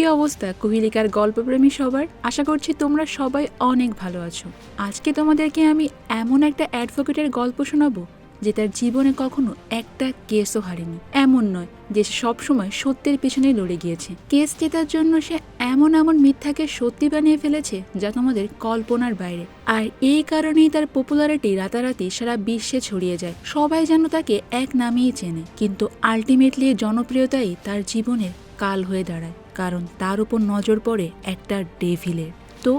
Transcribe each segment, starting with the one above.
কি অবস্থা? কোহিলিকার গল্পপ্রেমী সবার? আশা করছি তোমরা সবাই অনেক ভালো আছো। আজকে তোমাদেরকে আমি এমন একটা অ্যাডভোকেটের গল্প শোনাবো, যে তার জীবনে কখনো একটা কেসও হারেনি। এমন নয় যে সে সবসময় সত্যের পেছনে লড়ে গিয়েছে। কেস জেতার জন্য সে এমন এমন মিথ্যাকে সত্যি বানিয়ে ফেলেছে, যা তোমাদের কল্পনার বাইরে। আর এই কারণেই তার পপুলারিটি রাতারাতি সারা বিশ্বে ছড়িয়ে যায়। সবাই যেন তাকে এক নামেই চেনে, কিন্তু আলটিমেটলি জনপ্রিয়তাই তার জীবনের কাল হয়ে দাঁড়ায়। কারণ তার উপর নজর পড়ে একটা ডেভিলের। তো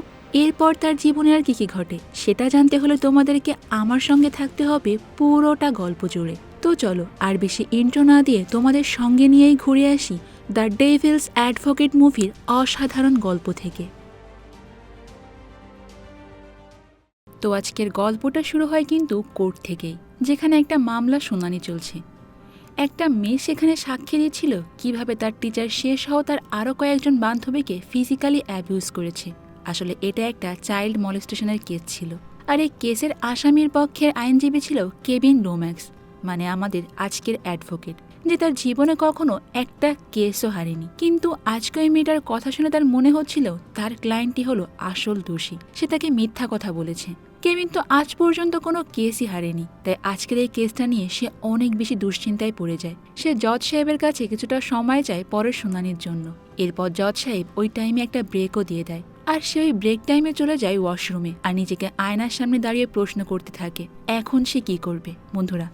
এরপর তার জীবনে আর কি কি ঘটে, সেটা জানতে হলে তোমাদেরকে আমার সঙ্গে থাকতে হবে পুরোটা গল্প জুড়ে। তো চলো, আর বেশি ইন্ট্রো না দিয়ে তোমাদের সঙ্গে নিয়েই ঘুরে আসি দ্য ডেভিলস অ্যাডভোকেট মুভির অসাধারণ গল্প থেকে। তো আজকের গল্পটা শুরু হয় কিন্তু কোর্ট থেকেই, যেখানে একটা মামলা শুনানি চলছে। একটা মেয়ে সেখানে সাক্ষী দিয়েছিল কীভাবে তার টিচার শেষ হওয়া তার আরও কয়েকজন বান্ধবীকে ফিজিক্যালি অ্যাবিউজ করেছে। আসলে এটা একটা চাইল্ড মলেস্টেশনের কেস ছিল। আর এই কেসের আসামির পক্ষের আইনজীবী ছিল কেবিন রোম্যাক্স মানে আমাদের আজকের অ্যাডভোকেট যে তার জীবনে কখনো একটা কেসও হারেনি। কিন্তু আজকে ওই মেয়েটার কথা শুনে তার মনে হচ্ছিল তার ক্লায়েন্টটি হলো আসল দোষী। সে তাকে মিথ্যা কথা বলেছে। কেবিন তো আজ পর্যন্ত কোনো কেসই হারেনি। তাই আজকের এই কেসটা নিয়ে সে অনেক বেশি দুশ্চিন্তায় পড়ে যায়। সে জজ সাহেবের কাছে কিছুটা সময় চায় পরের শুনানির জন্য। এরপর জজ সাহেব ওই টাইমে একটা ব্রেকও দিয়ে দেয়। আর সে ওই ব্রেক টাইমে চলে যায় ওয়াশরুমে আর নিজেকে আয়নার সামনে দাঁড়িয়ে প্রশ্ন করতে থাকে, এখন সে কি করবে? বন্ধুরা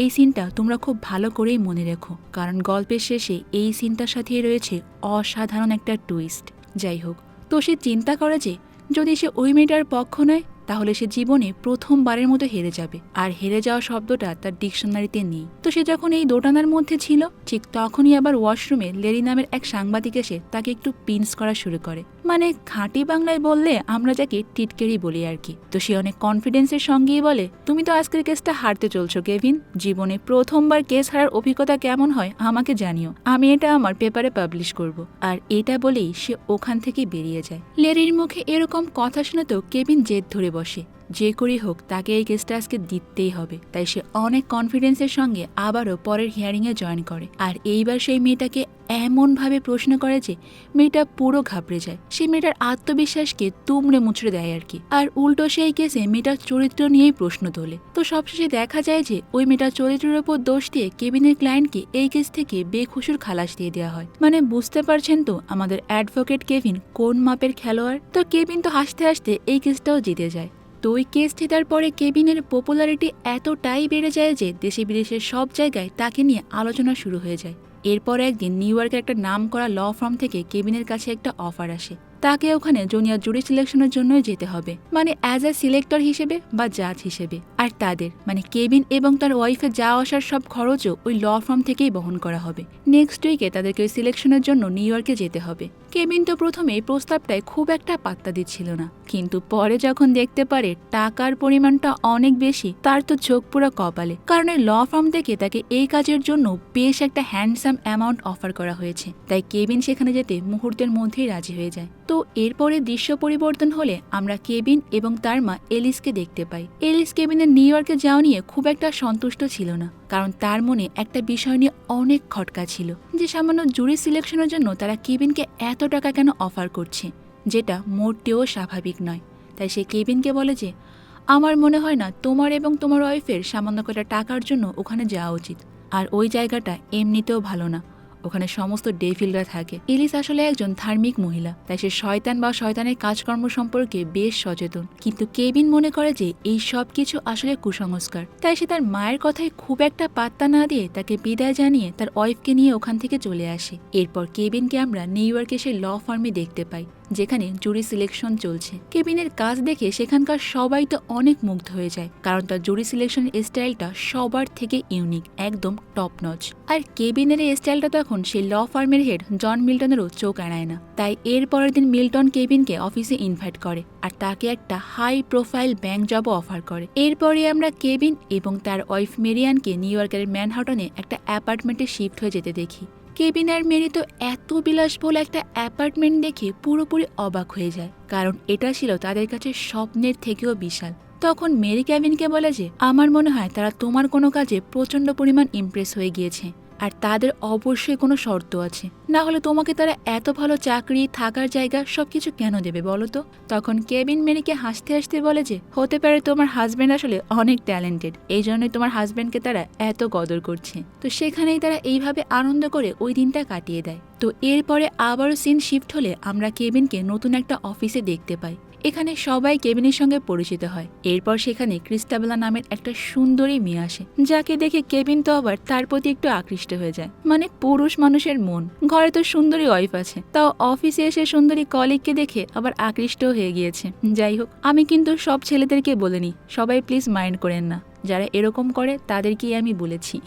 এই সিনটা তোমরা খুব ভালো করেই মনে রেখো, কারণ গল্পের শেষে এই সিনটার সাথে রয়েছে অসাধারণ একটা টুইস্ট যাই হোক, তো সে চিন্তা করে যে যদি সে ওই মেয়েটার পক্ষ নেয়, তাহলে সে জীবনে প্রথমবারের মতো হেরে যাবে। আর হেরে যাওয়া শব্দটা তার ডিকশনারিতে নেই। তো সে যখন এই দোটানার মধ্যে ছিল, ঠিক তখনই আবার ওয়াশরুমে লেরি নামের এক সাংবাদিক এসে তাকে একটু পিন্স করা শুরু করে। মানে খাঁটি বাংলায় বললে আমরা যাকে টিটকেরি বলি আর কি। তো সে অনেক কনফিডেন্সের সঙ্গেই বলে, তুমি তো আজকের কেসটা হারতে চলছো, কেভিন। জীবনে প্রথমবার কেস হারার অভিজ্ঞতা কেমন হয় আমাকে জানিও। আমি এটা আমার পেপারে পাবলিশ করব। আর এটা বলেই সে ওখান থেকে বেরিয়ে যায়। লেরির মুখে এরকম কথা শুনে তো কেভিন জেদ ধরে বসে। যে করেই হোক, তাকে এই কেসটা আজকে দিতেই হবে। তাই সে অনেক কনফিডেন্সের সঙ্গে আবারও পরের হিয়ারিংয়ে জয়েন করে। আর এইবার সেই মেয়েটাকে এমনভাবে প্রশ্ন করে যে, মেয়েটা পুরো ঘাবড়ে যায়। সে মেয়েটার আত্মবিশ্বাসকে তুমড়ে মুচড়ে দেয় আর কি। আর উল্টো সেই কেসে মেয়েটার চরিত্র নিয়েই প্রশ্ন তোলে। তো সবশেষে দেখা যায় যে, ওই মেয়েটার চরিত্রের ওপর দোষ দিয়ে কেবিনের ক্লায়েন্টকে এই কেস থেকে বেখুশুর খালাস দিয়ে দেওয়া হয়। মানে বুঝতে পারছেন তো, আমাদের অ্যাডভোকেট কেভিন কোন মাপের খেলোয়াড়? তো কেবিন তো হাসতে হাসতে এই কেসটাও জিতে যায়। তো ওই কেস জেতার পরে কেবিনের পপুলারিটি এতটাই বেড়ে যায় যে দেশে বিদেশের সব জায়গায় তাকে নিয়ে আলোচনা শুরু হয়ে যায়। এরপর একদিন নিউ ইয়র্কের একটা নাম করা ল ফার্ম থেকে কেবিনের কাছে একটা অফার আসে। তাকে ওখানে জুনিয়র জুরি সিলেকশনের জন্যই যেতে হবে। মানে অ্যাজ এ সিলেক্টর হিসেবে বা জাজ হিসেবে। আর তাদের মানে কেবিন এবং তার ওয়াইফের যাওয়া আসার সব খরচও ওই ল ফার্ম থেকেই বহন করা হবে। নেক্সট উইকে তাদেরকে ওই সিলেকশনের জন্য নিউ ইয়র্কে যেতে হবে। কেবিন তো প্রথমে এই প্রস্তাবটায় খুব একটা পাত্তা দিচ্ছিল না। কিন্তু পরে যখন দেখতে পারে টাকার পরিমাণটা অনেক বেশি, তার তো চোখ পুরো কপালে। কারণ এই ল ফার্ম থেকে তাকে এই কাজের জন্য বেশ একটা হ্যান্ডসাম অ্যামাউন্ট অফার করা হয়েছে। তাই কেবিন সেখানে যেতে মুহূর্তের মধ্যেই রাজি হয়ে যায়। তো এরপরে দৃশ্য পরিবর্তন হলে আমরা কেবিন এবং তার মা এলিসকে দেখতে পাই। এলিস কেবিনের নিউ ইয়র্কে যাওয়া নিয়ে খুব একটা সন্তুষ্ট ছিল না, কারণ তার মনে একটা বিষয় নিয়ে অনেক খটকা ছিল যে সামান্য জুরি সিলেকশনের জন্য তারা কেবিনকে এত টাকা কেন অফার করছে, যেটা মোটেও স্বাভাবিক নয়। তাই সে কেবিনকে বলে যে, আমার মনে হয় না তোমার এবং তোমার ওয়াইফের সামান্য কটা টাকার জন্য ওখানে যাওয়া উচিত, আর ওই জায়গাটা এমনিতেও ভালো না। ওখানে সমস্ত ডেভিলরা থাকে। ইলিস আসলে একজন ধার্মিক মহিলা, তাই সে শয়তান বা শয়তানের কাজকর্ম সম্পর্কে বেশ সচেতন। কিন্তু কেবিন মনে করে যে এই সব কিছু আসলে কুসংস্কার। তাই সে তার মায়ের কথায় খুব একটা পাত্তা না দিয়ে তাকে বিদায় জানিয়ে তার ওয়াইফকে নিয়ে ওখান থেকে চলে আসে। এরপর কেবিনকে আমরা নিউ ইয়র্কে সেই ল ফার্মে দেখতে পাই। যেখানে জুরি সিলেকশন চলছে। কেবিনের কাজ দেখে সেখানকার সবাই তো অনেক মুগ্ধ হয়ে যায়, কারণ তার জুরি সিলেকশনের স্টাইলটা সবার থেকে ইউনিক, একদম টপ নচ আর কেবিনের এই স্টাইলটা তখন সেই ল ফার্মের হেড জন মিল্টনেরও চোখ এড়ায় না। তাই এর পরের দিন মিল্টন কেবিনকে অফিসে ইনভাইট করে, আর তাকে একটা হাই প্রোফাইল ব্যাংক জবও অফার করে। এরপরে আমরা কেবিন এবং তার ওয়াইফ মেরিয়ানকে নিউ ইয়র্কের ম্যানহাটনে একটা অ্যাপার্টমেন্টে শিফট হয়ে যেতে দেখি। কেবিন আর মেরি তো এত বিলাসবহুল একটা অ্যাপার্টমেন্ট দেখে পুরোপুরি অবাক হয়ে যায়। কারণ এটা ছিল তাদের কাছে স্বপ্নের থেকেও বিশাল। তখন মেরি ক্যাবিনকে বলে যে, আমার মনে হয় তারা তোমার কোনো কাজে প্রচণ্ড পরিমাণ ইমপ্রেস হয়ে গিয়েছে। আর তাদের অবশ্যই কোনো শর্ত আছে। না হলে তোমাকে তারা এত ভালো চাকরি, থাকার জায়গা সবকিছু কেন দেবে বলো তো? তখন কেবিন মেরিকে হাসতে হাসতে বলে যে, হতে পারে তোমার হাজব্যান্ড আসলে অনেক ট্যালেন্টেড এই জন্যই তোমার হাজব্যান্ডকে তারা এত কদর করছে। তো সেখানেই তারা এইভাবে আনন্দ করে ওই দিনটা কাটিয়ে দেয়। তো এরপরে আবারও সিন শিফট হলে আমরা কেবিনকে নতুন একটা অফিসে দেখতে পাই। এখানে সবাই কেবিনের সঙ্গে পরিচিত হয়। এরপর সেখানে ক্রিস্টাবেলা নামের একটা সুন্দরী মেয়ে আসে, যাকে দেখে কেবিন তো আবার তার প্রতি একটু আকৃষ্ট হয়ে যায়। মানে পুরুষ মানুষের মন। ঘরে তো সুন্দরী ওয়াইফ আছে। তাও অফিসে এসে সুন্দরী কলিগকে দেখে আবার আকৃষ্ট হয়ে গিয়েছে। যাই হোক, আমি কিন্তু সব ছেলেদেরকে বলিনি। সবাই প্লিজ মাইন্ড করেন না। যারা এরকম করে তাদেরকেই আমি বলেছি।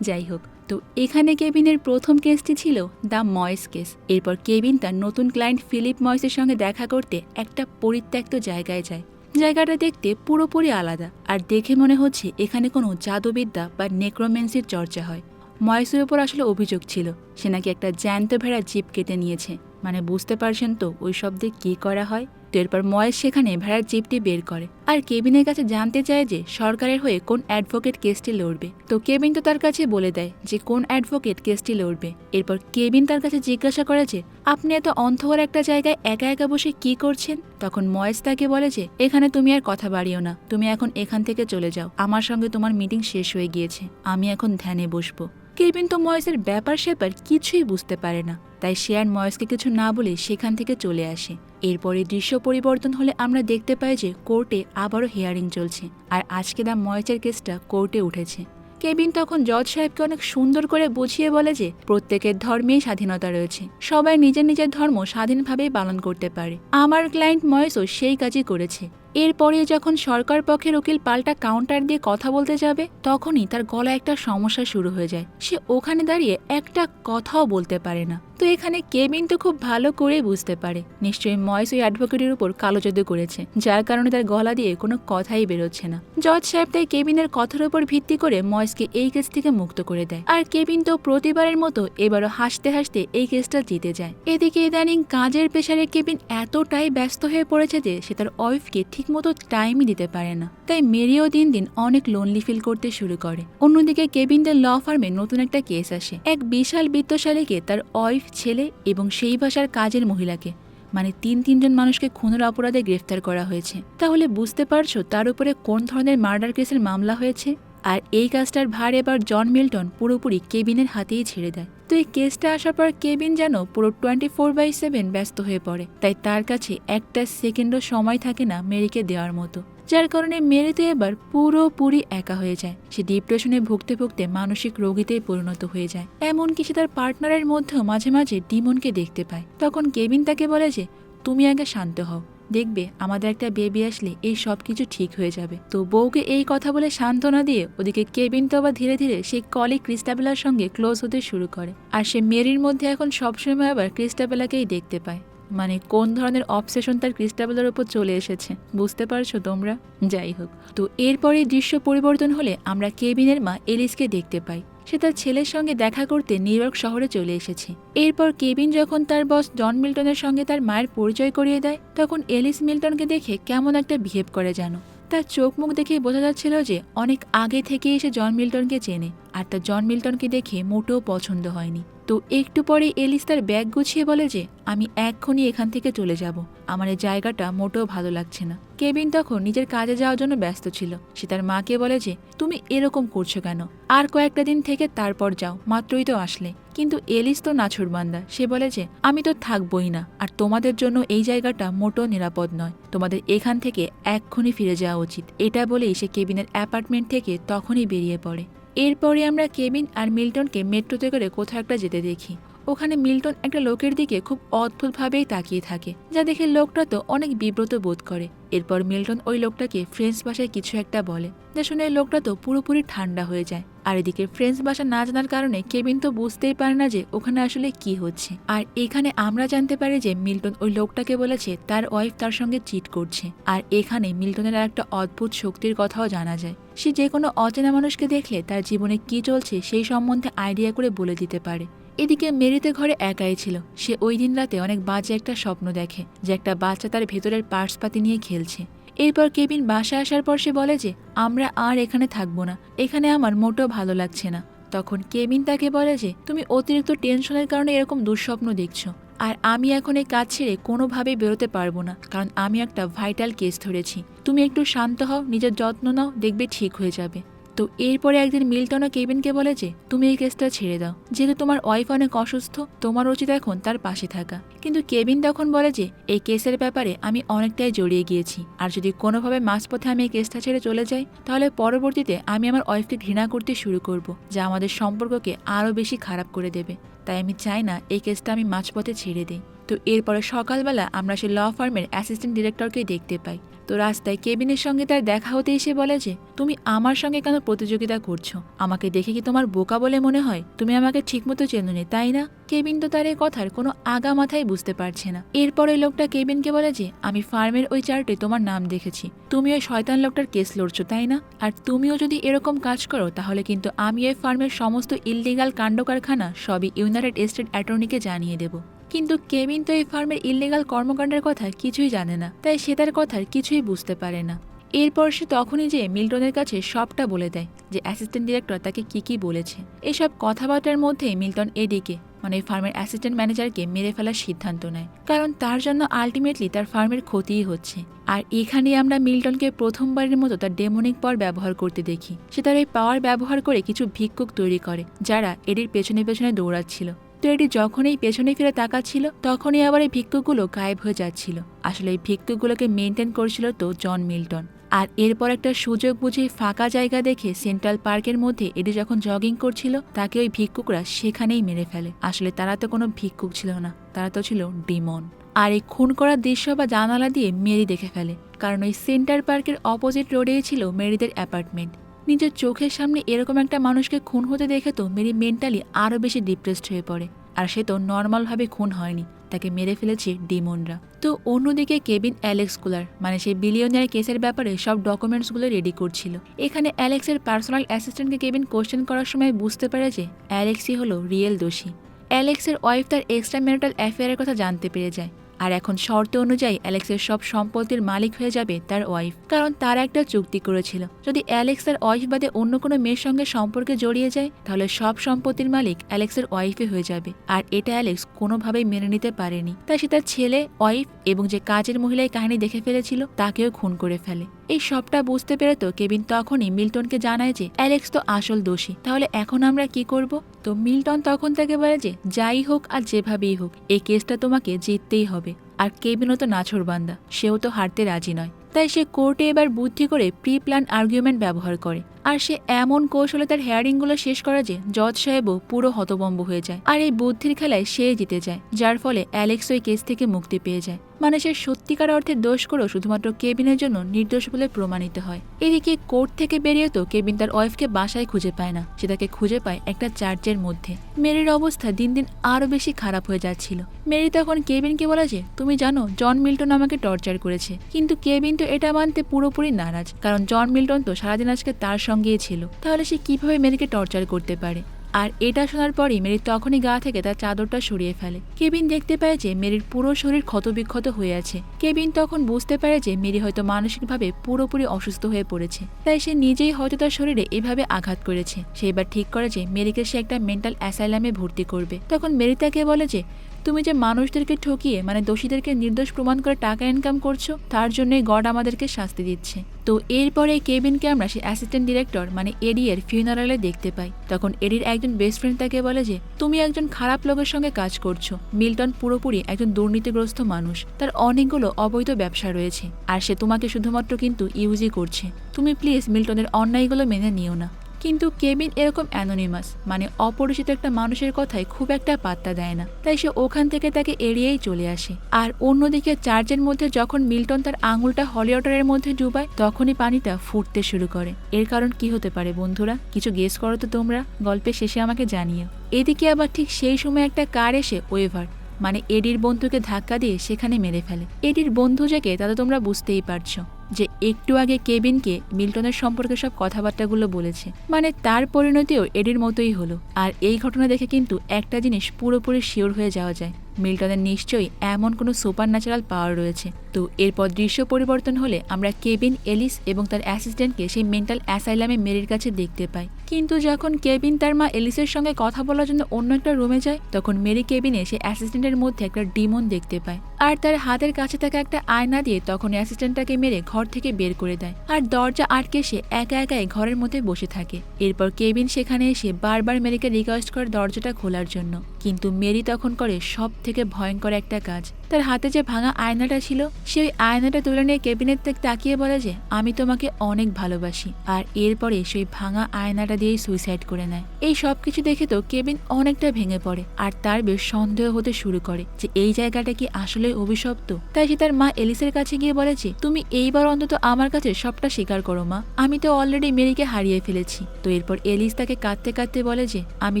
যাই হোক তো এখানে কেবিনের প্রথম কেসটি ছিল দ্য ময়েস কেস। এরপর কেবিন তার নতুন ক্লায়েন্ট ফিলিপ ময়েসের সঙ্গে দেখা করতে একটা পরিত্যক্ত জায়গায় যায়। জায়গাটা দেখতে পুরোপুরি আলাদা আর দেখে মনে হচ্ছে এখানে কোনো জাদুবিদ্যা বা নেক্রোমেন্সির চর্চা হয়। ময়েসের উপর আসলে অভিযোগ ছিল, সে নাকি একটা জ্যান্ত ভেড়া জিপ কেটে নিয়েছে। মানে বুঝতে পারছেন তো ওই শব্দে কি করা হয়? তো এরপর ময়েস সেখানে ভেড়ার জিপটি বের করে। আর কেবিনের কাছে জানতে চায় যে সরকারের হয়ে কোন অ্যাডভোকেট কেসটি লড়বে। তো কেবিন তো তার কাছে বলে দেয় যে কোন অ্যাডভোকেট কেসটি লড়বে। এরপর কেবিন তার কাছে জিজ্ঞাসা করে যে, আপনি এত অন্ধকার একটা জায়গায় একা একা বসে কি করছেন? তখন ময়েস তাকে বলে যে, এখানে তুমি আর কথা বাড়িও না। তুমি এখন এখান থেকে চলে যাও। আমার সঙ্গে তোমার মিটিং শেষ হয়ে গিয়েছে। আমি এখন ধ্যানে বসবো। কেবিন তো ময়েসের ব্যাপার স্যাপার কিছুই বুঝতে পারে না। তাই সে আর ময়েসকে কিছু না বলে সেখান থেকে চলে আসে। এরপরে দৃশ্য পরিবর্তন হলে আমরা দেখতে পাই যে কোর্টে আবারও হিয়ারিং চলছে আর আজকে দা ময়েচের কেসটা কোর্টে উঠেছে। কেবিন তখন জজ সাহেবকে অনেক সুন্দর করে বুঝিয়ে বলে যে প্রত্যেকের ধর্মেই স্বাধীনতা রয়েছে। সবাই নিজের নিজের ধর্ম স্বাধীনভাবেই পালন করতে পারে। আমার ক্লায়েন্ট ময়েসও সেই কাজই করেছে। এরপরে যখন সরকার পক্ষের উকিল পাল্টা কাউন্টার দিয়ে কথা বলতে যাবে, তখনই তার গলায় একটা সমস্যা শুরু হয়ে যায়। সে ওখানে দাঁড়িয়ে একটা কথাও বলতে পারে না। তো এখানে কেবিন তো খুব ভালো করে বুঝতে পারে। নিশ্চয়ই ময়েস ওই অ্যাডভোকেটের উপর কালো জাদু করেছে, যার কারণে তার গলা দিয়ে কোনো কথাই বেরোচ্ছে না। জজ সাহেব তাই কেবিনের কথার উপর ভিত্তি করে ময়েসকে এই কেস থেকে মুক্ত করে দেয়। আর কেবিন তো প্রতিবারের মতো এবারও হাসতে হাসতে এই কেসটা জিতে যায়। এদিকে ইদানিং কাজের পেশারে কেবিন এতটাই ব্যস্ত হয়ে পড়েছে যে সে তার ওয়াইফকে ঠিকমতো টাইমই দিতে পারে না। তাই মেরিও দিন দিন অনেক লোনলি ফিল করতে শুরু করে। অন্যদিকে কেবিনদের ল ফার্মে নতুন একটা কেস আসে। এক বিশাল বিত্তশালীকে তার ওয়াইফ ছেলে এবং সেই ভাষার কাজের মহিলাকে মানে তিন তিনজন মানুষকে খুনের অপরাধে গ্রেফতার করা হয়েছে। তাহলে বুঝতে পারছ তার উপরে কোন ধরনের মার্ডার কেসের মামলা হয়েছে? আর এই কাজটার ভার এবার জন মিল্টন পুরোপুরি কেবিনের হাতেই ছেড়ে দেয়। তো এই কেসটা আসার পর কেবিন যেন পুরো টোয়েন্টি ফোর বাই সেভেন ব্যস্ত হয়ে পড়ে। তাই তার কাছে একটা সেকেন্ডও সময় থাকে না মেরিকে দেওয়ার মতো। যার কারণে মেরিতে এবার পুরোপুরি একা হয়ে যায়। সে ডিপ্রেশনে ভুগতে ভুগতে মানসিক রোগীতেই পরিণত হয়ে যায়। এমনকি সে তার পার্টনারের মধ্যেও মাঝে মাঝে ডিমনকে দেখতে পায়। তখন কেবিন তাকে বলে যে, তুমি আগে শান্ত হও। দেখবে আমাদের একটা বেবি আসলে এই সব কিছু ঠিক হয়ে যাবে। তো বউকে এই কথা বলে সান্ত্বনা দিয়ে ওদিকে কেবিন তো আবার ধীরে ধীরে সেই কলি ক্রিস্টাবেলার সঙ্গে ক্লোজ হতে শুরু করে। আর সে মেরির মধ্যে এখন সবসময় আবার ক্রিস্টাবেলাকেই দেখতে পায়। মানে কোন ধরনের অবসেশন তার ক্রিস্টাবেলের ওপর চলে এসেছে, বুঝতে পারছ তোমরা? যাই হোক, তো এরপরে দৃশ্য পরিবর্তন হলে আমরা কেবিনের মা এলিসকে দেখতে পাই। সে তার ছেলের সঙ্গে দেখা করতে নিউ ইয়র্ক শহরে চলে এসেছে। এরপর কেবিন যখন তার বস জন মিল্টনের সঙ্গে তার মায়ের পরিচয় করিয়ে দেয়, তখন এলিস মিল্টনকে দেখে কেমন একটা বিহেভ করে জানো তার চোখ মুখ দেখে বোঝা যাচ্ছিল যে অনেক আগে থেকে এসে জন মিল্টনকে চেনে, আর তার জন মিল্টনকে দেখে মোটেও পছন্দ হয়নি। তো একটু পরে এলিস তার ব্যাগ গুছিয়ে বলে যে, আমি এক্ষুনি এখান থেকে চলে যাব। আমার এই জায়গাটা মোটেও ভালো লাগছে না। কেবিন তখন নিজের কাজে যাওয়ার জন্য ব্যস্ত ছিল। সে তার মাকে বলে যে, তুমি এরকম করছ কেন? আর কয়েকটা দিন থেকে তারপর যাও, মাত্রই তো আসলে। কিন্তু এলিস তো নাছুরবান্দা সে বলে যে, আমি তো থাকবই না, আর তোমাদের জন্য এই জায়গাটা মোটেও নিরাপদ নয়। তোমাদের এখান থেকে এক্ষুনি ফিরে যাওয়া উচিত। এটা বলেই সে কেবিনের অ্যাপার্টমেন্ট থেকে তখনই বেরিয়ে পড়ে। এরপরে আমরা কেবিন আর মিল্টনকে মেট্রোতে করে কোথাও একটা যেতে দেখি। ওখানে মিল্টন একটা লোকের দিকে খুব অদ্ভুতভাবেই তাকিয়ে থাকে, যা দেখে লোকটা তো অনেক বিব্রত বোধ করে। এরপর মিল্টন ওই লোকটাকে ফ্রেঞ্চ ভাষায় কিছু একটা বলে, যা শুনে লোকটা তো পুরোপুরি ঠান্ডা হয়ে যায়। আর এদিকে ফ্রেঞ্চ ভাষা না জানার কারণে কেবিন তো বুঝতেই পারে না যে ওখানে আসলে কি হচ্ছে। আর এখানে আমরা জানতে পারি যে মিল্টন ওই লোকটাকে বলেছে তার ওয়াইফ তার সঙ্গে চিট করছে। আর এখানে মিল্টনের আর একটা অদ্ভুত শক্তির কথাও জানা যায়। সে যে কোনো অচেনা মানুষকে দেখলে তার জীবনে কি চলছে সেই সম্বন্ধে আইডিয়া করে বলে দিতে পারে। এদিকে মেরিতে ঘরে একাই ছিল। সে ওই দিন রাতে অনেক বাজে একটা স্বপ্ন দেখে, যে একটা বাচ্চা তার ভেতরের পার্সপাতি নিয়ে খেলছে। এরপর কেবিন বাসায় আসার পর সে বলে যে, আমরা আর এখানে থাকব না, এখানে আমার মোটেও ভালো লাগছে না। তখন কেবিন তাকে বলে যে, তুমি অতিরিক্ত টেনশনের কারণে এরকম দুঃস্বপ্ন দেখছ, আর আমি এখন এই কাজ ছেড়ে কোনোভাবেই বেরোতে পারব না, কারণ আমি একটা ভাইটাল কেস ধরেছি। তুমি একটু শান্ত হও, নিজের যত্ন নাও, দেখবে ঠিক হয়ে যাবে। তো এরপরে একদিন মিল্টন ও কেবিনকে বলে যে তুমি এই কেসটা ছেড়ে দাও। যেহেতু তোমার ওয়াইফ অনেক অসুস্থ, তোমার উচিত এখন তার পাশে থাকা। কিন্তু কেবিন তখন বলে যে, এই কেসের ব্যাপারে আমি অনেকটাই জড়িয়ে গিয়েছি। আর যদি কোনোভাবে মাঝপথে আমি এই কেসটা ছেড়ে চলে যাই, তাহলে পরবর্তীতে আমি আমার ওয়াইফকে ঘৃণা করতে শুরু করব, যা আমাদের সম্পর্ককে আরও বেশি খারাপ করে দেবে। তাই আমি চাই না এই কেসটা আমি মাঝপথে ছেড়ে দিই। তো এরপরে সকালবেলা আমরা সেই ল ফার্মের অ্যাসিস্ট্যান্ট ডিরেক্টরকেই দেখতে পাই। তো রাস্তায় কেবিনের সঙ্গে তার দেখা হতে এসে বলে যে, তুমি আমার সঙ্গে কেন প্রতিযোগিতা করছ? আমাকে দেখে কি তোমার বোকা বলে মনে হয়? তুমি আমাকে ঠিকমতো চেনুনি, তাই না? কেবিন তো তার এই কথার কোনো আগা মাথায় বুঝতে পারছে না। এরপর ওই লোকটা কেবিনকে বলে যে, আমি ফার্মের ওই চার্টে তোমার নাম দেখেছি। তুমি ওই শয়তান লোকটার কেস লড়ছো, তাই না? আর তুমিও যদি এরকম কাজ করো, তাহলে কিন্তু আমি ওই ফার্মের সমস্ত ইললিগাল কাণ্ড কারখানা সবই ইউনাইটেড স্টেট অ্যাটর্নিকে জানিয়ে দেবো। কিন্তু কেমিন তো এই ফার্মের ইলিগাল কর্মকাণ্ডের কথা কিছুই জানে না, তাই সে তার কথার কিছুই বুঝতে পারে না। এরপর সে তখনই যে মিল্টনের কাছে সবটা বলে দেয় যে অ্যাসিস্ট্যান্ট ডিরেক্টর তাকে কি কি বলেছে। এসব কথাবার্তার মধ্যে মিল্টন এডিকে মানে ফার্মের অ্যাসিস্ট্যান্ট ম্যানেজারকে মেরে ফেলার সিদ্ধান্ত নেয়। কারণ তার জন্য আলটিমেটলি তার ফার্মের ক্ষতিই হচ্ছে। আর এখানে আমরা মিল্টনকে প্রথমবারের মতো তার ডেমোনিক পাওয়ার ব্যবহার করতে দেখি। সে তার এই পাওয়ার ব্যবহার করে কিছু ভিক্ষুক তৈরি করে, যারা এডির পেছনে পেছনে দৌড়াচ্ছিল। তো এটি যখনই পেছনে ফিরে তাকাচ্ছিল, তখনই আবার এই ভিক্ষুকগুলো গায়েব হয়ে যাচ্ছিল। আসলে এই ভিক্ষুকগুলোকে মেনটেন করছিল তো জন মিল্টন। আর এরপর একটা সুযোগ বুঝে ফাঁকা জায়গা দেখে সেন্ট্রাল পার্কের মধ্যে এটি যখন জগিং করছিল, তাকে ওই ভিক্ষুকরা সেখানেই মেরে ফেলে। আসলে তারা তো কোনো ভিক্ষুক ছিল না, তারা তো ছিল ডিমন। আর এই খুন করার দৃশ্য বা জানালা দিয়ে মেরি দেখে ফেলে, কারণ ওই সেন্টার পার্কের অপোজিট রোডেই ছিল মেরিদের অ্যাপার্টমেন্ট। নিজের চোখের সামনে এরকম একটা মানুষকে খুন হতে দেখে তো মেরি মেন্টালি আরও বেশি ডিপ্রেসড হয়ে পড়ে। আর সে তো নর্মালভাবে খুন হয়নি, তাকে মেরে ফেলেছে ডিমনরা। তো অন্যদিকে কেবিন অ্যালেক্স কুলার মানে সেই বিলিয়নিয়ার কেসের ব্যাপারে সব ডকুমেন্টসগুলো রেডি করছিল। এখানে অ্যালেক্সের পার্সোনাল অ্যাসিস্ট্যান্টকে কেবিন কোশ্চেন করার সময় বুঝতে পারে যে অ্যালেক্সই হলো রিয়েল দোষী। অ্যালেক্সের ওয়াইফ তার এক্সট্রা ম্যারিটাল অ্যাফেয়ারের কথা জানতে পেরে যায়। আর এখন শর্ত অনুযায়ী অ্যালেক্সের সব সম্পত্তির মালিক হয়ে যাবে তার ওয়াইফ কারণ তারা একটা চুক্তি করেছিল। যদি অ্যালেক্স ওয়াইফ বাদে অন্য কোনো মেয়ের সঙ্গে সম্পর্কে জড়িয়ে যায়, তাহলে সব সম্পত্তির মালিক অ্যালেক্সের ওয়াইফে হয়ে যাবে। আর এটা অ্যালেক্স কোনোভাবেই মেনে নিতে পারেনি। তাই সে তার ছেলে ওয়াইফ এবং যে কাজের মহিলাই কাহিনী দেখে ফেলেছিল, তাকেও খুন করে ফেলে। এই সবটা বুঝতে পেরে তো কেবিন তখনই মিল্টনকে জানায় যে অ্যালেক্স তো আসল দোষী। তাহলে এখন আমরা কি করব? তো মিল্টন তখন তাকে বলে যে, যাই হোক আর যেভাবেই হোক, এই কেসটা তোমাকে জিততেই হবে। আর কেবিনও তো নাছোড়বান্দা সেও তো হারতে রাজি নয়। তাই সে কোর্টে এবার বুদ্ধি করে প্রি প্ল্যান আর্গুমেন্ট ব্যবহার করে। আর সে এমন কৌশলে তার হেয়ারিংগুলো শেষ করা যে জজ সাহেবও পুরো হতবম্ব হয়ে যায়। আর এই বুদ্ধির খেলায় সে জিতে যায়, যার ফলে অ্যালেক্স ওই কেস থেকে মুক্তি পেয়ে যায়। মানে সে সত্যিকার অর্থে দোষ করেও শুধুমাত্র কেবিনের জন্য নির্দোষ বলে প্রমাণিত হয়। এদিকে কোর্ট থেকে বেরিয়ে তো কেবিন তার ওয়াইফকে বাসায় খুঁজে পায় না। সে তাকে খুঁজে পায় একটা চার্চের মধ্যে। মেরির অবস্থা দিন দিন আরও বেশি খারাপ হয়ে যাচ্ছিল। মেরি তখন কেবিনকে বলে যে, তুমি জানো, জন মিল্টন আমাকে টর্চার করেছে। কিন্তু কেবিন তো এটা মানতে পুরোপুরি নারাজ। কারণ জন মিল্টন তো সারাদিন আজকে তার সঙ্গেই ছিল। তাহলে সে কীভাবে মেরিকে টর্চার করতে পারে? আর এটা শোনার পরই মেরি তখনই গা থেকে তার চাদরটা সরিয়ে ফেলে। কেবিন দেখতে পায় যে মেরির পুরো শরীর ক্ষতবিক্ষত হয়ে আছে। কেবিন তখন বুঝতে পারে যে মেরি হয়তো মানসিকভাবে পুরোপুরি অসুস্থ হয়ে পড়েছে। তাই সে নিজেই হয়তো তার শরীরে এভাবে আঘাত করেছে। সে এবার ঠিক করে যে মেরিকে সে একটা মেন্টাল অ্যাসাইলামে ভর্তি করবে। তখন মেরি তাকে বলে যে তুমি যে মানুষদেরকে ঠকিয়ে মানে দোষীদেরকে নির্দোষ প্রমাণ করে টাকা ইনকাম করছ, তার জন্যই গড আমাদেরকে শাস্তি দিচ্ছে। তো এরপরে কেবিনকে আমরা সে অ্যাসিস্ট্যান্ট ডিরেক্টর মানে এডি এর ফিউনারালে দেখতে পাই। তখন এডির একজন বেস্ট ফ্রেন্ড তাকে বলে যে, তুমি একজন খারাপ লোকের সঙ্গে কাজ করছ। মিল্টন পুরোপুরি একজন দুর্নীতিগ্রস্ত মানুষ। তার অনেকগুলো অবৈধ ব্যবসা রয়েছে। আর সে তোমাকে শুধুমাত্র কিন্তু ইউজই করছে। তুমি প্লিজ মিল্টনের অন্যায়গুলো মেনে নিও না। কিন্তু কেবিন এরকম অ্যানোনিমাস মানে অপরিচিত একটা মানুষের কথায় খুব একটা পাত্তা দেয় না। তাই সে ওখান থেকে তাকে এড়িয়েই চলে আসে। আর অন্যদিকে চার্জের মধ্যে যখন মিল্টন তার আঙুলটা হলি ওয়াটারের মধ্যে ডুবায়, তখনই পানিটা ফুটতে শুরু করে। এর কারণ কি হতে পারে বন্ধুরা? কিছু গেস করো তো তোমরা। গল্পের শেষে আমাকে জানিও। এদিকে আবার ঠিক সেই সময় একটা কার এসে ওয়েভার মানে এডির বন্ধুকে ধাক্কা দিয়ে সেখানে মেরে ফেলে। এডির বন্ধু তা তো তোমরা বুঝতেই পারছ। যে একটু আগে কেবিনকে মিল্টনের সম্পর্কে সব কথাবার্তাগুলো বলেছে। মানে তার পরিণতিও এডির মতোই হলো। আর এই ঘটনা দেখে কিন্তু একটা জিনিস পুরোপুরি শিওর হয়ে যাওয়া যায়। মিল্টনের নিশ্চয়ই এমন কোনো সুপার ন্যাচারাল পাওয়ার রয়েছে। তো এরপর দৃশ্য পরিবর্তন হলে আমরা কেবিন এলিস এবং তার অ্যাসিস্ট্যান্টকে সেই মেন্টাল অ্যাসাইলামে মেরির কাছে দেখতে পাই। কিন্তু যখন কেবিন তার মা এলিসের সঙ্গে কথা বলার জন্য অন্য একটা রুমে যায়, তখন মেরি কেবিনে সে অ্যাসিস্ট্যান্টের মধ্যে একটা ডিমন দেখতে পায়। আর তার হাতের কাছে থাকা একটা আয়না দিয়ে তখন অ্যাসিস্ট্যান্টটাকে মেরে ঘর থেকে বের করে দেয়। আর দরজা আটকে সে একা একাই ঘরের মধ্যে বসে থাকে। এরপর কেবিন সেখানে এসে বারবার মেরিকে রিকোয়েস্ট করে দরজাটা খোলার জন্য। কিন্তু মেরি তখন করে সব থেকে ভয়ঙ্কর একটা কাজ। তার হাতে যে ভাঙা আয়নাটা ছিল, সেই আয়নাটা তুলে নিয়ে কেবিনের থেকে তাকিয়ে বলে যে, আমি তোমাকে অনেক ভালোবাসি। আর এরপরে সেই ভাঙা আয়নাটা দিয়েই সুইসাইড করে নেয়। এই সব কিছু দেখে তো কেবিন অনেকটা ভেঙে পড়ে আর তার বেশ সন্দেহ হতে শুরু করে যে, এই জায়গাটা কি আসলে অভিশপ্ত? তাই সে তার মা এলিসের কাছে গিয়ে বলে যে, তুমি এইবার অন্তত আমার কাছে সবটা স্বীকার করো মা। আমি তো অলরেডি মেরিকে হারিয়ে ফেলেছি। তো এরপর এলিস তাকে কাঁদতে কাঁদতে বলে যে, আমি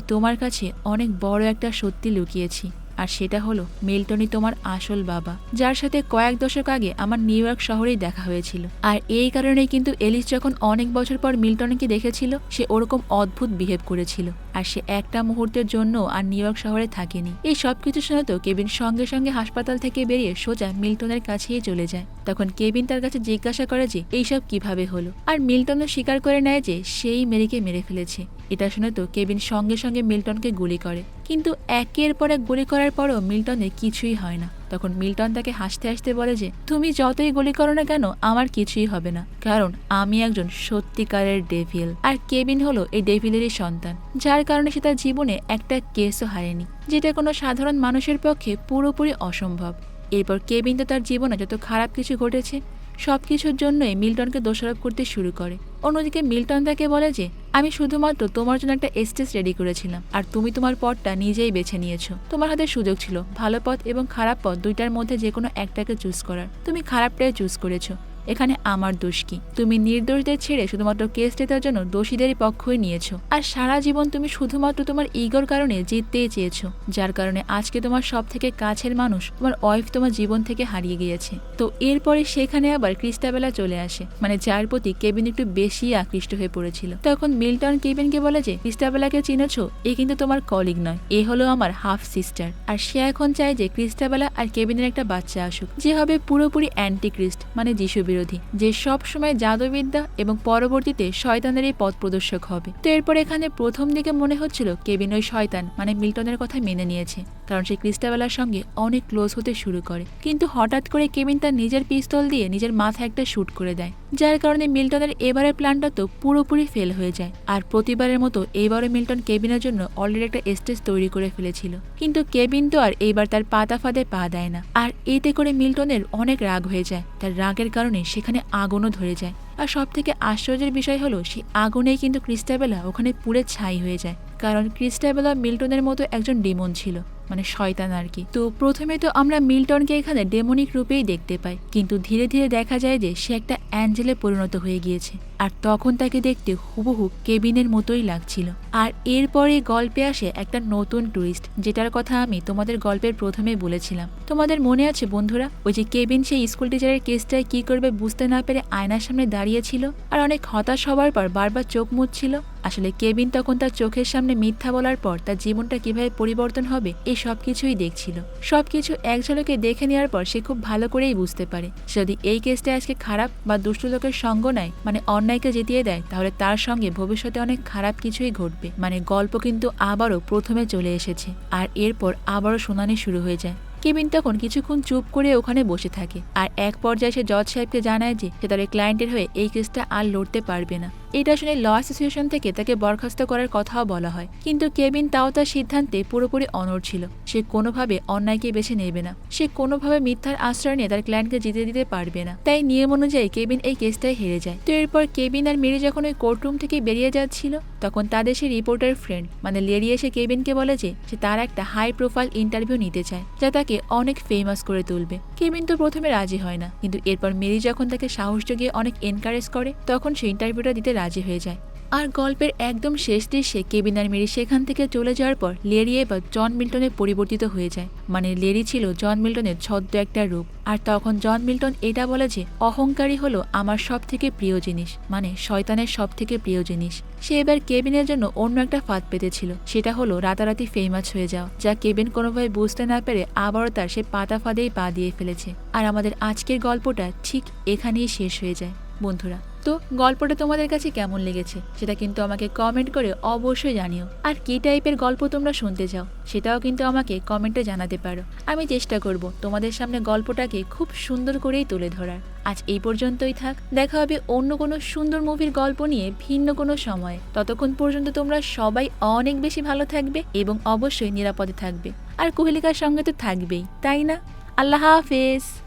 তোমার কাছে অনেক বড় একটা সত্যি লুকিয়েছি। আর সেটা হলো মিল্টনই তোমার আসল বাবা, যার সাথে কয়েক দশক আগে আমার নিউ ইয়র্ক শহরেই দেখা হয়েছিল। আর এই কারণেই কিন্তু এলিস যখন অনেক বছর পর মিল্টনকে দেখেছিল, সে ওরকম অদ্ভুত বিহেভ করেছিল। আর সে একটা মুহূর্তের জন্য আর নিউ ইয়র্ক শহরে থাকেনি। এই সবকিছু শুনে তো কেবিন সঙ্গে সঙ্গে হাসপাতাল থেকে বেরিয়ে সোজা মিল্টনের কাছেই চলে যায়। তখন কেবিন তার কাছে জিজ্ঞাসা করে যে, এইসব কীভাবে হলো? আর মিল্টনও স্বীকার করে নেয় যে, সেই মেরিকে মেরে ফেলেছে। এটা শুনে তো কেবিন সঙ্গে সঙ্গে মিল্টনকে গুলি করে। কিন্তু একের পর এক গুলি করার পরও মিল্টনের কিছুই হয় না। তখন মিল্টন তাকে হাসতে হাসতে বলে যে, তুমি যতই গুলি করো না কেন, আমার কিছুই হবে না। কারণ আমি একজন সত্যিকারের ডেভিল। আর কেবিন হলো এই ডেভিলেরই সন্তান। যার কারণে সে তার জীবনে একটা কেসও হারেনি, যেটা কোনো সাধারণ মানুষের পক্ষে পুরোপুরি অসম্ভব। এরপর কেবিন তো তার জীবনে যত খারাপ কিছু ঘটেছে সব কিছুর জন্যই মিল্টনকে দোষারোপ করতে শুরু করে। অন্যদিকে মিল্টন তাকে বলে যে, আমি শুধুমাত্র তোমার জন্য একটা স্টেজ রেডি করেছিলাম, আর তুমি তোমার পথটা নিজেই বেছে নিয়েছো। তোমার হাতে সুযোগ ছিল, ভালো পথ এবং খারাপ পথ দুইটার মধ্যে যে কোনো একটাকে চুজ করার। তুমি খারাপটাই চুজ করেছ। এখানে আমার দোষ কি? তুমি নির্দোষদের ছেড়ে শুধুমাত্র কেস জেতার জন্য দোষীদেরই পক্ষই নিয়েছো। আর সারা জীবন তুমি শুধুমাত্র তোমার ইগোর কারণে জিততেই চেয়েছো, যার কারণে আজকে তোমার সব থেকে কাছের মানুষ তোমার ওয়াইফ তোমার জীবন থেকে হারিয়ে গিয়েছে। তো এরপরে সেখানে আবার ক্রিস্টাবেলা চলে আসে মানে যার প্রতি কেবিন একটু বেশি আকৃষ্ট হয়ে পড়েছিল। তখন মিল্টন কেবিনকে বলে যে, ক্রিস্টাবেলাকে চিনেছো? এ কিন্তু তোমার কলিগ নয়। এ হলো আমার হাফ সিস্টার আর সে এখন চায় যে, ক্রিস্টাবেলা আর কেবিনের একটা বাচ্চা আসুক। যে হবে পুরোপুরি অ্যান্টি ক্রিস্ট মানে যিশু বিরোধী, যে সব সময় জাদুবিদ্যা এবং পরবর্তীতে শয়তানের এই পথ প্রদর্শক হবে। তো এরপর এখানে প্রথম দিকে মনে হচ্ছিল কেবিন ওই শয়তান মানে মিল্টনের কথা মেনে নিয়েছে। কারণ সে ক্রিস্টাবেলার সঙ্গে অনেক ক্লোজ হতে শুরু করে। কিন্তু হঠাৎ করে কেবিন তার নিজের পিস্তল দিয়ে নিজের মাথায় একটা শুট করে দেয়, যার কারণে মিল্টনের এবারের প্ল্যানটা তো পুরোপুরি ফেল হয়ে যায়। আর প্রতিবারের মতো এইবারও মিল্টন কেবিনের জন্য অলরেডি একটা স্টেজ তৈরি করে ফেলেছিল। কিন্তু কেবিন তো আর এইবার তার পাতা ফাঁদে পা দেয় না। আর এতে করে মিল্টনের অনেক রাগ হয়ে যায়। তার রাগের কারণে সেখানে আগুনও ধরে যায়। আর সব থেকে আশ্চর্যের বিষয় হলো, সেই আগুনেই কিন্তু ক্রিস্টাবেলা ওখানে পুড়ে ছাই হয়ে যায়। কারণ ক্রিস্টাবেলা মিল্টনের মতো একজন ডিমন ছিল। মানে শয়তান আর কি। তো প্রথমে তো আমরা মিল্টনকে এখানে ডেমোনিক রূপেই দেখতে পাই। কিন্তু ধীরে ধীরে দেখা যায় যে সে একটা অ্যাঞ্জেলে পরিণত হয়ে গিয়েছে। আর তখন তাকে দেখতে হুবহু কেবিনের মতোই লাগছিল। আর এরপরে গল্পে আসে একটা নতুন টুইস্ট যেটার কথা আমি তোমাদের গল্পের প্রথমে বলেছিলাম। তোমাদের মনে আছে বন্ধুরা? ওই যে কেবিন সেই স্কুল টিচারের কেসটায় কি করবে বুঝতে না পেরে আয়নার সামনে দাঁড়িয়েছিল আর অনেক হতাশ হবার পর বারবার চোখ মুচ্ছিল আসলে কেবিন তখন তার চোখের সামনে মিথ্যা বলার পর তার জীবনটা কীভাবে পরিবর্তন হবে এই সব কিছুই দেখছিল। সবকিছু এক ঝলকে দেখে নেওয়ার পর সে খুব ভালো করেই বুঝতে পারে যদি এই কেসটা আজকে খারাপ বা দুষ্ট লোকের সঙ্গ নেয় মানে অন্যায়কে জিতিয়ে দেয়, তাহলে তার সঙ্গে ভবিষ্যতে অনেক খারাপ কিছুই ঘটবে। মানে গল্প কিন্তু আবারও প্রথমে চলে এসেছে, আর এরপর আবারও শুনানি শুরু হয়ে যায়। কেবিন তখন কিছুক্ষণ চুপ করে ওখানে বসে থাকে, আর এক পর্যায়ে সে জজ সাহেবকে জানায় যে, সে তার ক্লায়েন্টের হয়ে এই কেসটা আর লড়তে পারবে না। এটা শুনে ল অ্যাসোসিয়েশন থেকে তাকে বরখাস্ত করার কথাও বলা হয়। কিন্তু কেবিন তাও তার সিদ্ধান্তে পুরোপুরি অনড় ছিল। সে কোনোভাবে অন্যায়কে বেছে নেবে না। সে কোনোভাবে মিথ্যার আশ্রয় নিয়ে তার ক্লায়েন্টকে জিতে দিতে পারবে না। তাই নিয়ম অনুযায়ী কেবিন এই কেসটায় হেরে যায়। তো এরপর কেবিন আর মেরি যখন ওই কোর্টরুম থেকে বেরিয়ে যাচ্ছিল, তখন তাদের সেই রিপোর্টার ফ্রেন্ড মানে লেরি এসে কেবিনকে বলে যে, সে তার একটা হাই প্রোফাইল ইন্টারভিউ নিতে চায়, যা তাকে অনেক ফেমাস করে তুলবে। কেবিন তো প্রথমে রাজি হয় না। কিন্তু এরপর মেরি যখন তাকে সাহস জগিয়ে অনেক এনকারেজ করে, তখন সে ইন্টারভিউটা দিতে রাজি হয়ে যায়। আর গল্পের একদম শেষ দৃশ্যে কেবিন আর মেরি সেখান থেকে চলে যাওয়ার পর লেরি এবার জন মিল্টনে পরিবর্তিত হয়ে যায়। মানে লেরি ছিল জন মিল্টনের ছদ্ম একটা রূপ। আর তখন জন মিল্টন এটা বলে যে অহংকারী হলো আমার সব থেকে প্রিয় জিনিস। মানে শয়তানের সব থেকে প্রিয় জিনিস। সে এবার কেবিনের জন্য অন্য একটা ফাঁদ পেতেছিল। সেটা হলো রাতারাতি ফেমাস হয়ে যাওয়া, যা কেবিন কোনোভাবে বুঝতে না পেরে আবারও তার সে পাতা ফাঁদেই পা দিয়ে ফেলেছে। আর আমাদের আজকের গল্পটা ঠিক এখানেই শেষ হয়ে যায়। বন্ধুরা তো গল্পটা তোমাদের কাছে কেমন লেগেছে সেটা কিন্তু আমাকে কমেন্ট করে অবশ্যই জানিও। আর কী টাইপের গল্প তোমরা শুনতে চাও সেটাও কিন্তু আমাকে কমেন্টে জানাতে পারো। আমি চেষ্টা করব তোমাদের সামনে গল্পটাকে খুব সুন্দর করেই তুলে ধরার। আজ এই পর্যন্তই থাক, দেখা হবে অন্য কোনো সুন্দর মুভির গল্প নিয়ে ভিন্ন কোনো সময়ে। ততক্ষণ পর্যন্ত তোমরা সবাই অনেক বেশি ভালো থাকবে এবং অবশ্যই নিরাপদে থাকবে। আর কোহেলিকার সঙ্গে তো থাকবেই, তাই না? আল্লাহ হাফেজ।